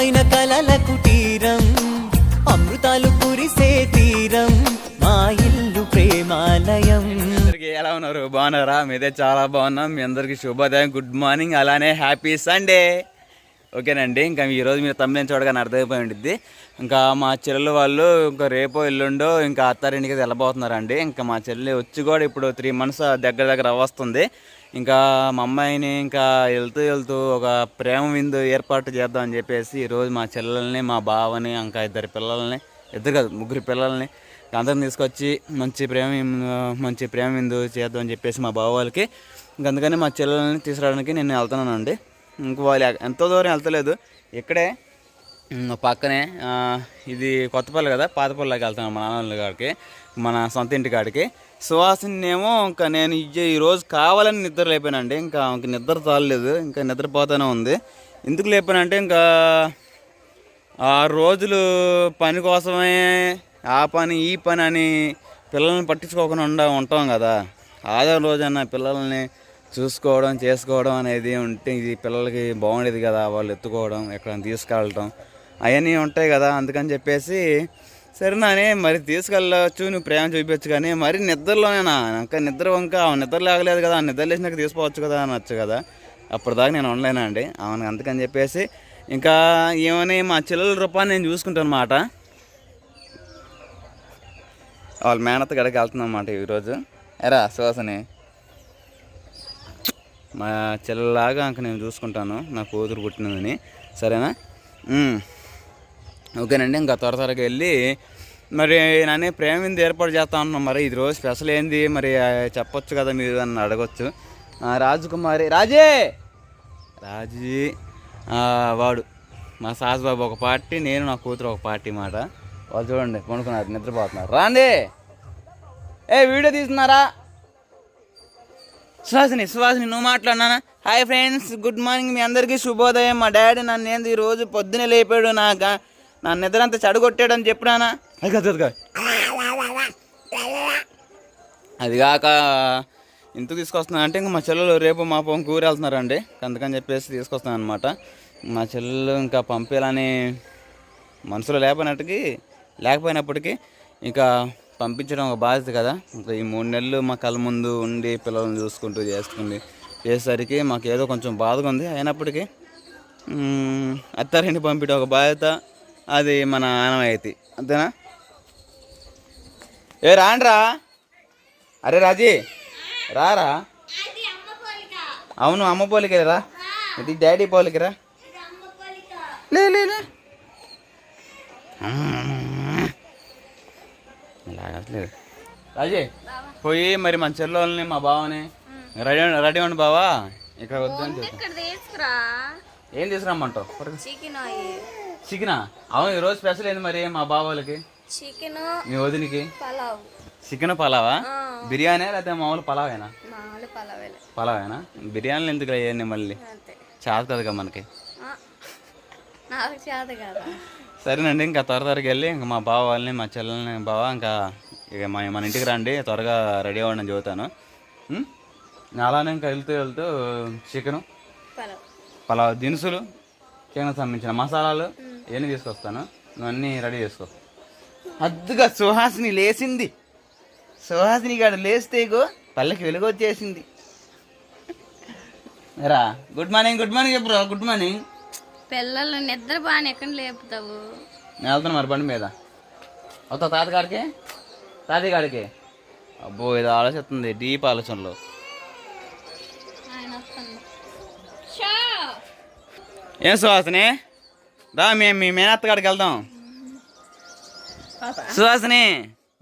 అమృతమైన కలల కుటీరం అమృతాలు కురిసే తీరం. మా ఇల్లు ప్రేమాలయం. అందరికి ఎలా ఉన్నారు? బాగున్నారా? మీదే చాలా బాగున్నాం. మీ అందరికి శుభోదయం గుడ్ మార్నింగ్ అలానే హ్యాపీ సండే. ఓకేనండి ఇంకా ఈరోజు మీరు తమ్మిన చూడగానే అర్థమైపోయి ఉంటుంది ఇంకా మా చెల్లెలు వాళ్ళు ఇంకా రేపో ఎల్లుండో ఇంకా అత్తారింటికి వెళ్ళబోతున్నారండి. ఇంకా మా చెల్లి వచ్చి కూడా ఇప్పుడు త్రీ మంత్స్ దగ్గర దగ్గర వస్తుంది. ఇంకా మా అమ్మాయిని ఇంకా వెళ్తూ వెళ్తూ ఒక ప్రేమ విందు ఏర్పాటు చేద్దాం అని చెప్పేసి ఈరోజు మా చెల్లెల్ని మా బావని ఇంకా ఇద్దరు పిల్లల్ని ఇద్దరు కాదు ముగ్గురు పిల్లల్ని అందరిని తీసుకొచ్చి మంచి ప్రేమ మంచి ప్రేమ విందు చేద్దాం అని చెప్పేసి మా బావ వాళ్ళకి. అందుకని మా చెల్లెల్ని తీసుకురావడానికి నేను వెళ్తున్నానండి. ఇంక వాళ్ళు ఎంతో దూరం వెళ్తలేదు. ఇక్కడే పక్కనే ఇది కొత్తపల్లి కదా పాతపల్లికి వెళ్తాను మా నాన్న కాడికి మన సొంత ఇంటి కాడికి. సువాసినేమో ఇంకా నేను ఈ- రోజు కావాలని నిద్ర లేపానండి. ఇంకా ఇంక నిద్ర తాగలేదు ఇంకా నిద్రపోతానే ఉంది. ఎందుకు లేపానంటే ఇంకా ఆరు రోజులు పని కోసమే ఆ పని ఈ పని అని పిల్లల్ని పట్టించుకోకుండా ఉంటాం కదా. ఆదివారం రోజైనా పిల్లల్ని చూసుకోవడం చేసుకోవడం అనేది ఉంటే ఇది పిల్లలకి బాగుండేది కదా. వాళ్ళు ఎత్తుకోవడం ఎక్కడ తీసుకెళ్ళటం అవన్నీ ఉంటాయి కదా. అందుకని చెప్పేసి సరే నానే మరి తీసుకెళ్ళవచ్చు నువ్వు ప్రేమ చూపించచ్చు కానీ మరి నిద్రలోనేనా ఇంకా నిద్ర వంక నిద్ర లేగలేదు కదా ఆ నిద్ర లేచినాక తీసుకోవచ్చు కదా అనొచ్చు కదా. అప్పటిదాకా నేను ఉండలేనా అండి? అవును అందుకని చెప్పేసి ఇంకా ఏమని మా చెల్లెల రూపాన్ని నేను చూసుకుంటాను అనమాట వాళ్ళ మేనత్త గడికి వెళ్తుందన్నమాట ఈరోజు. ఎరా సువాసని మా చెల్లెలాగా ఇంక నేను చూసుకుంటాను నా కూతురు పుట్టినదని. సరేనా? ఓకేనండి ఇంకా త్వర త్వరగా వెళ్ళి మరి నన్ను ప్రేమింది ఏర్పాటు చేస్తా ఉన్నాం మరి. ఇది రోజు స్పెషల్ ఏంది? మరి చెప్పొచ్చు కదా మీరు అని అడగొచ్చు. రాజకుమారి రాజే! రాజీ వాడు. మా సాజుబాబు ఒక పార్టీ నేను నా కూతురు ఒక పార్టీ మాట. వాళ్ళు చూడండి పండుకున్నారు నిద్రపోతున్నారు. రాండి! ఏ వీడియో తీస్తున్నారా? సుహాసిని సుహాసిని నువ్వు మాట్లాడినా హాయ్ ఫ్రెండ్స్ గుడ్ మార్నింగ్ మీ అందరికీ శుభోదయం. మా డాడీ నన్ను ఏంది ఈ రోజు పొద్దునే లేపాడు నా నా నిద్ర అంతా చెడగొట్టాడు అని చెప్పినానా అది కాదు, అది కాక ఇంటికి తీసుకొస్తున్నా అంటే ఇంకా మా చెల్లెలు రేపు మా పొంగి కూర వెళ్తున్నారండి. అందుకని చెప్పేసి తీసుకొస్తాను అనమాట మా చెల్లెలు ఇంకా పంపించాలని మనసులో లేకపోయినట్టుకి లేకపోయినప్పటికీ ఇంకా పంపించడం ఒక బాధ్యత కదా. ఇంకా ఈ మూడు నెలలు మా కళ్ళ ముందు ఉండి పిల్లల్ని చూసుకుంటూ చేసుకుంది. చేసేసరికి మాకు ఏదో కొంచెం బాధగా ఉంది. అయినప్పటికీ అత్తారింటి పంపించడం ఒక బాధ్యత. అది మన ఆనవాయితీ. అంతేనా? ఏ రాండ్రా. అరే రాజీ. రారా? అవును అమ్మ పోలికే రా ఇది డాడీ పోలికరా? లే లే లే. లాగట్లేదు రాజీ పోయి మరి మన చెల్లెల్ని మా బావని రెడీ రెడీ ఉండి బావా. ఇక్కడ వద్దని తీసుకురా. ఏం తీసుకురమ్మంటావు? త్వరగా. చికెన్ చికెనా? అవును ఈరోజు స్పెషల్ ఏంది మరి మా బావాలకి చికెన్ మీ వదినికి? పలావ్. చికెన్ పలావా? బిర్యానీ లేకపోతే మామూలు పలావేనా? పలావేనా? బిర్యానీలు ఎందుకు అయ్యాన్ని మళ్ళీ? చాలు కదా మనకి. ఆ, నాకు చేత కదా? సరేనండి ఇంకా త్వర త్వరగా వెళ్ళి ఇంకా మా బావ వాళ్ళని మా చెల్లెల్ని బావ ఇంకా ఇక మా మన ఇంటికి రండి త్వరగా రెడీ అవ్వండి అని ఉం? అలానే ఇంకా వెళ్తూ వెళ్తూ చికెను పలావ్. పలావ్ దినుసులు చికెన్ సంబంధించిన మసాలాలు? ఇవన్నీ తీసుకొస్తాను? నువ్వన్నీ రెడీ చేసుకో. అద్దుగా సుహాసిని లేచింది. సుహాసిని గారు లేస్తే ఇగో పల్లెకి వెలుగు వచ్చేసింది రా గుడ్ మార్నింగ్ గుడ్ మార్నింగ్ చెప్పు గుడ్ మార్నింగ్. పిల్లలు నిద్ర బాగా ఎక్కడ లేపుతావు? నేను వెళ్తాను మరి బండి మీద. వస్తావు తాతగాడికి? తాతగాడికి అబ్బో ఇది ఆలోచిస్తుంది డీప్ ఆలోచనలో. ఏం సుహాసిని? రా మేము మీ మేనత్తగాడికి వెళ్దాం. సుహాసిని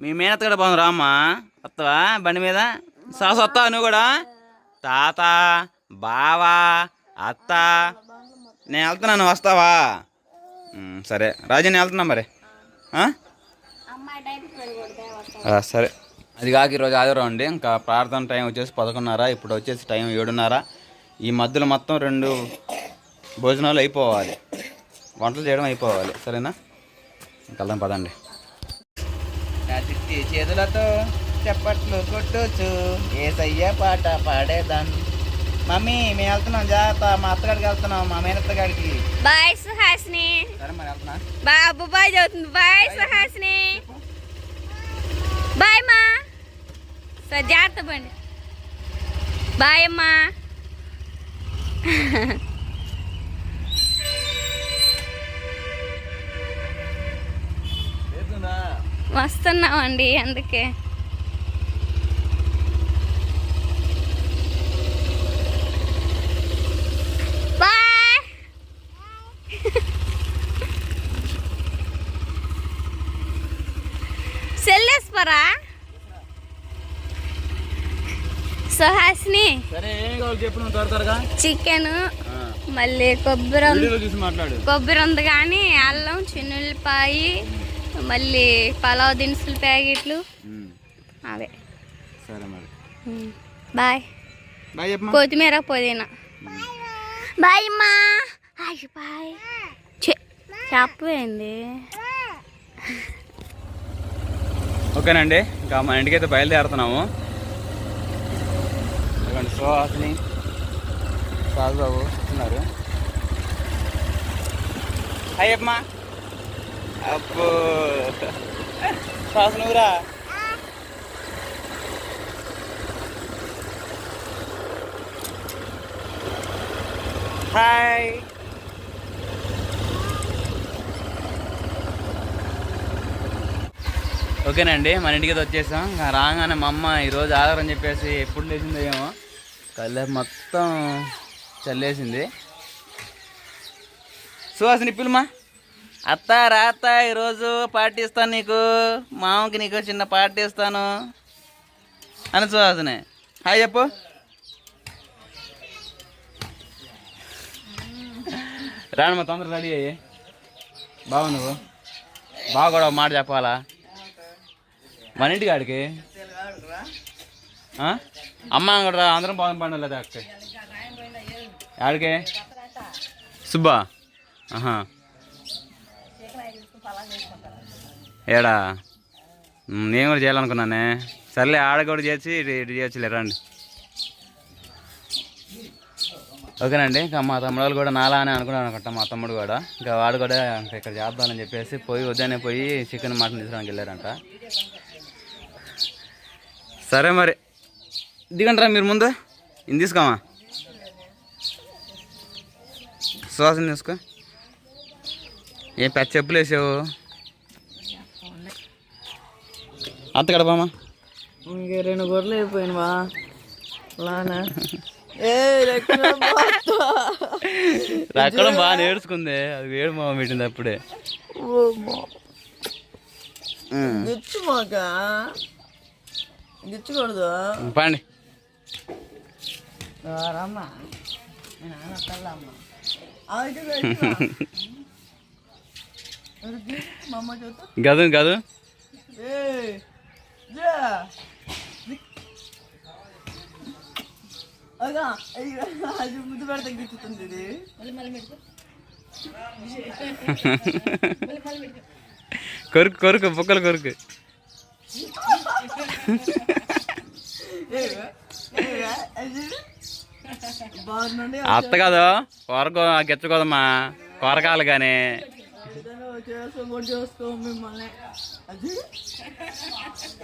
మీ మేనత్తగాడ బాగుంది రామ్మా. వస్తావా బండి మీద? సాసు వస్తావా నువ్వు కూడా. తాత బావా అత్త. నేను వెళ్తున్నాను వస్తావా? సరే. రాజు నేను వెళ్తున్నా మరి. సరే. అది కాక ఈరోజు ఆదివారం అండి. ఇంకా ప్రార్థన టైం వచ్చేసి పదకొండున్నర. ఇప్పుడు వచ్చేసి టైం ఏడున్నర. ఈ మధ్యలో మొత్తం రెండు భోజనాలు అయిపోవాలి. వంటలు చేయడం అయిపోవాలి. సరేనా? వెళ్దాం పదండి. చేతులతో చప్పట్లు కొట్టొచ్చు. ఏసయ్య పాట పాడేదాన్ని. మమ్మీ మేము వెళ్తున్నాం జాగ్రత్త. మా అత్తగాడికి వెళ్తున్నాం మా మేనత్తగాడికి బాయ్ సుహాసిని. సరే మరి వెళ్తున్నా. బాబు బాయ్ చదువుతుంది. బాయ్ సుహాసిని. బాయ్ మా సరే జాగ్రత్త బండి బాయ్ అమ్మా. వస్తున్నామండి అందుకే. బాయ్. సెల్లేస్పరా? సుహాసిని. చికెన్ మళ్ళీ కొబ్బరి. కొబ్బరి ఉంది కానీ అల్లం చిన్నుల్లిపాయ మళ్ళీ పలావ్ దినుసుల ప్యాకెట్లు. అవే. సరే మరి. బాయ్. బాయ్ కొత్తిమీర పుదీనా. బాయ్ అమ్మా. Hi bye. చె- చెప్పేంది? ఓకేనండి ఇంకా మా ఇంటికి అయితే బయలుదేరుతున్నాము సుహాసిని సాగుబాబు ఉన్నారు. హాయ్ అమ్మా. అప్పు సుహాసిని ఊరా హాయ్. ఓకేనండి మన ఇంటికి వచ్చేసాం. రాగానే మా అమ్మ ఈరోజు ఆధారం చెప్పేసి ఎప్పుడు లేచిందో ఏమో. కళ్ళ మొత్తం చల్లేసింది. సుహాసిని పిలుమా. అత్త రాత ఈరోజు పార్టీ ఇస్తాను నీకు. మామకి నీకు చిన్న పార్టీ ఇస్తాను అని సుహాసిని హాయ్ చెప్పు. రానమ్మా తొందరగా రెడీ అయ్యి. బాగు నువ్వు? బాగా కూడా మాట చెప్పాలా? మన ఇంటికి ఆడికి ఆ? అమ్మ కూడా అందరం బాగుంది పండుగ లేదా అక్క ఆడికి సుబ్బా? ఆహా. ఏడా? నేను కూడా చేయాలనుకున్నానే. సర్లే ఆడ కూడా చేసి ఇటు ఇటు చేయొచ్చులే రండి. ఓకేనండి ఇంకా మా తమ్ముడు వాళ్ళు కూడా నాలా అని అనుకున్నాను అనుకుంటా మా తమ్ముడు కూడా. ఇంకా వాడు కూడా ఇక్కడ చేద్దామని చెప్పేసి పోయి ఉదయాన్నే పోయి చికెన్ మటన్ తీసుకోడానికి వెళ్ళారంట. సరే మరి. దిగంటారా మీరు ముందు. ఇది తీసుకోమా శ్వాసం తీసుకో. ఏం పెద్ద చెప్పులు వేసావు? అంత గడపమ్మా ఇంక రెండు గొర్రెలు అయిపోయినవా లానా. ఏ రక్కడం బాగా నేర్చుకుంది. అది వేడి మామ పెట్టింది అప్పుడే. గిచ్చు మాక? గిచ్చకూడదు? పండి. రమ్మా. నాన్న గదు గదు. ఏ అది ముద్దు పెడితే గిచ్చుతుంది ఇది కొరుకు కొరుకు బుక్కలు కొరుకు. అత్త కాదు కొరకు గిచ్చకోదమ్మా కొరకాలి కానీ చేసుకో మిమ్మల్ని. అది?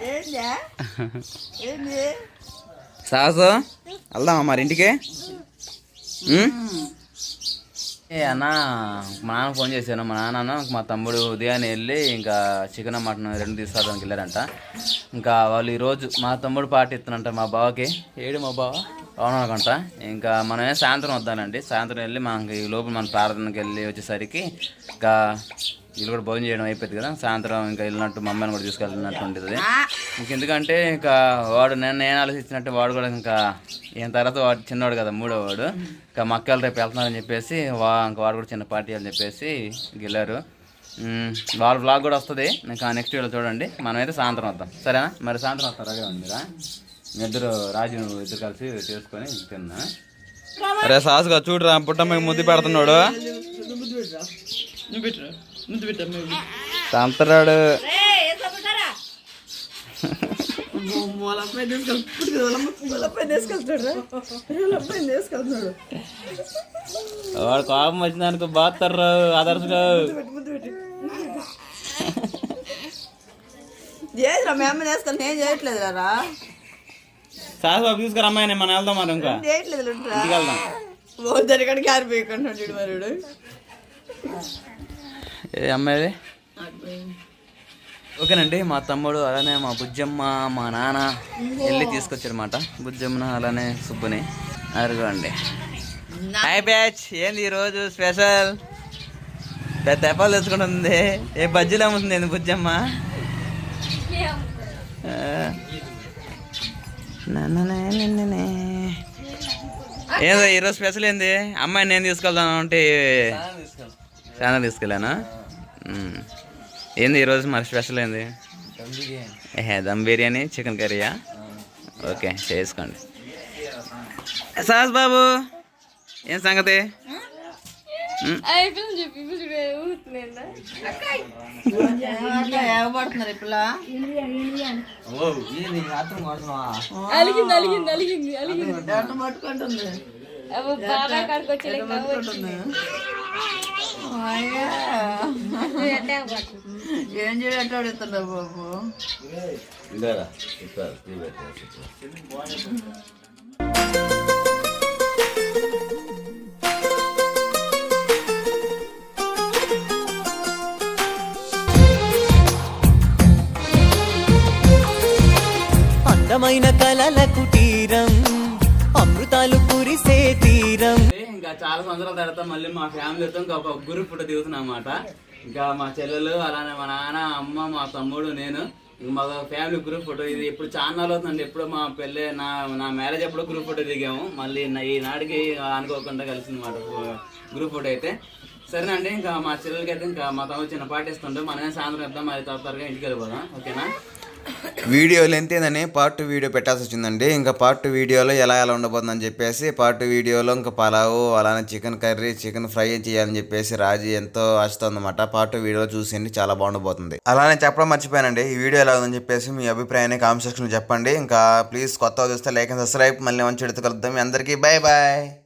ఏందా? ఏంది? వెళ్దామా మరి ఇంటికి? అన్న మా నాన్న ఫోన్ చేశాను మా నాన్న మా తమ్ముడు ఉదయాన్నే వెళ్ళి ఇంకా చికెన్ మటన్ రెండు తీసుకురావడానికి వెళ్ళారంట ఇంకా వాళ్ళు ఈరోజు మా తమ్ముడు పార్టీ ఇస్తున్నంట మా బావకి. ఏడు మా బావ? అవును అనుకుంటా ఇంకా మనమే సాయంత్రం వద్దానండి సాయంత్రం వెళ్ళి మనకి ఈ లోపల మన ప్రార్థనకి వెళ్ళి వచ్చేసరికి ఇంకా వీళ్ళు కూడా భోజనం చేయడం అయిపోయింది కదా. సాయంత్రం ఇంకా వెళ్ళినట్టు మా అమ్మాయిని కూడా తీసుకెళ్ళినట్టు ఉంటుంది. ఇంక ఎందుకంటే ఇంకా వాడు నేను నేను ఆలోచించినట్టు వాడు కూడా ఇంకా ఈయన తర్వాత వాడు చిన్నవాడు కదా మూడో వాడు. ఇంకా మక్కలు రేపు వెళ్తున్నారని చెప్పేసి వా ఇంకా వాడు కూడా చిన్న పార్టీ అని చెప్పేసి మ్మ్, వాళ్ళ బ్లాగ్ కూడా వస్తుంది. ఇంకా నెక్స్ట్ వీడియో చూడండి. మనమైతే సాయంత్రం వద్దాం. సరేనా? మరి సాయంత్రం వస్తారు? అదే మీరా మీ ఇద్దరు రాజు నువ్వు ఇద్దరు కలిసి చేసుకొని తిన్నా. అరే సాసుగా చూడరా పుట్టమ్మకి ముద్దు పెడుతున్నాడు. సంతరాడు. వాళ్ళ అబ్బాయి తీసుకెళ్తాడు వాళ్ళ అబ్బాయి తీసుకెళ్తాడు వాళ్ళ అబ్బాయి తీసుకెళ్తున్నాడు వాడు కోపం వచ్చింది అనుకో బాగుతారు ఆదర్శగా ముద్దు పెట్టి ఏదిరా మీ అమ్మ తీసుకెళ్తే నేను చేయట్లేదు రా. సాస్ బాబు తీసుకురా అమ్మాయి నేను మనం వెళ్దాం మరి ఇంకా. చేయట్లేదు వెళ్దాం. ఓ జరిగడికి ఆరిపోయికుంటున్నాడు చూడు మరుడు ఏ అమ్మాయి ఓకేనండి మా తమ్ముడు అలానే మా బుజ్జమ్మ మా నాన్న వెళ్ళి తీసుకొచ్చారన్నమాట. బుజ్జమ్మను అలానే సుబ్బుని. అరుగోండి హాయ్ బ్యాచ్ ఏంది ఈరోజు స్పెషల్? పెద్ద తెప్పాలు తెచ్చుకుంటుంది. ఏ బజ్జీలు అమ్ముతుంది ఏంది బుజ్జమ్మ? ఆ. నన్ననే నిన్ననే. ఏదో ఈరోజు స్పెషల్ ఏంది? అమ్మాయిని నేను తీసుకెళ్తాను అంటే చాలా తీసుకెళ్ళానా. ఏంది ఈరోజు మరి స్పెషల్ ఏంది? దమ్ బిర్యానీ. చికెన్ కర్రీయా ఓకే చేసుకోండి. సాస్ బాబు ఏం సంగతి? మ్మ్. ఏం చేయట్టు అడుగుతున్నావు బాబు? అందమైన కలల కుటీరం అమృతాలు కురిసే తీరం. ఇంకా చాలా సంవత్సరాల తర్వాత మళ్ళీ మా ఫ్యామిలీతో ఇంకా ఒక గ్రూప్ ఫోటో దిగుతున్నాం అన్నమాట ఇంకా మా చెల్లెలు అలానే మా నాన్న అమ్మ మా తమ్ముడు నేను ఇంక మా ఫ్యామిలీ గ్రూప్ ఫోటో ఇది ఇప్పుడు చాలా అవుతుందండి. ఎప్పుడు మా పెళ్ళి నా నా మ్యారేజ్ ఎప్పుడు గ్రూప్ ఫోటో దిగాము. మళ్ళీ నా- అనుకోకుండా కలిసింది మాట గ్రూప్ ఫోటో అయితే. సరేనండి ఇంకా మా చెల్లెలకి అయితే ఇంకా మా తమ్ముడు చిన్న పాటిస్తుంటే మనమే సాయంత్రం ఇద్దాం మరి త్వర త్వరగా ఇంటికి వెళ్ళిపోదాం. ఓకేనా? వీడియో లెంత్ ఏందని పార్ట్ టూ వీడియో పెట్టాల్సి వచ్చిందండి. ఇంకా పార్ట్ టూ వీడియోలో ఎలా ఎలా ఉండబోతుందని చెప్పేసి పార్ట్ టూ వీడియోలో ఇంకా పలావు అలానే చికెన్ కర్రీ చికెన్ ఫ్రై చేయాలని చెప్పేసి రాజీ ఎంతో ఆశతోందన్నమాట పార్ట్ టూ వీడియోలో చూసిండి చాలా బాగుండబోతుంది. అలానే చెప్పడం మర్చిపోయానండి. ఈ వీడియో ఎలా ఉందని చెప్పేసి మీ అభిప్రాయాన్ని కామెంట్ సెక్షన్లో చెప్పండి. ఇంకా ప్లీజ్ కొత్తగా చూస్తే లైక్ అండ్ సబ్స్క్రైబ్ మళ్ళీ మంచి కలుద్దాం. మీ అందరికీ బాయ్ బాయ్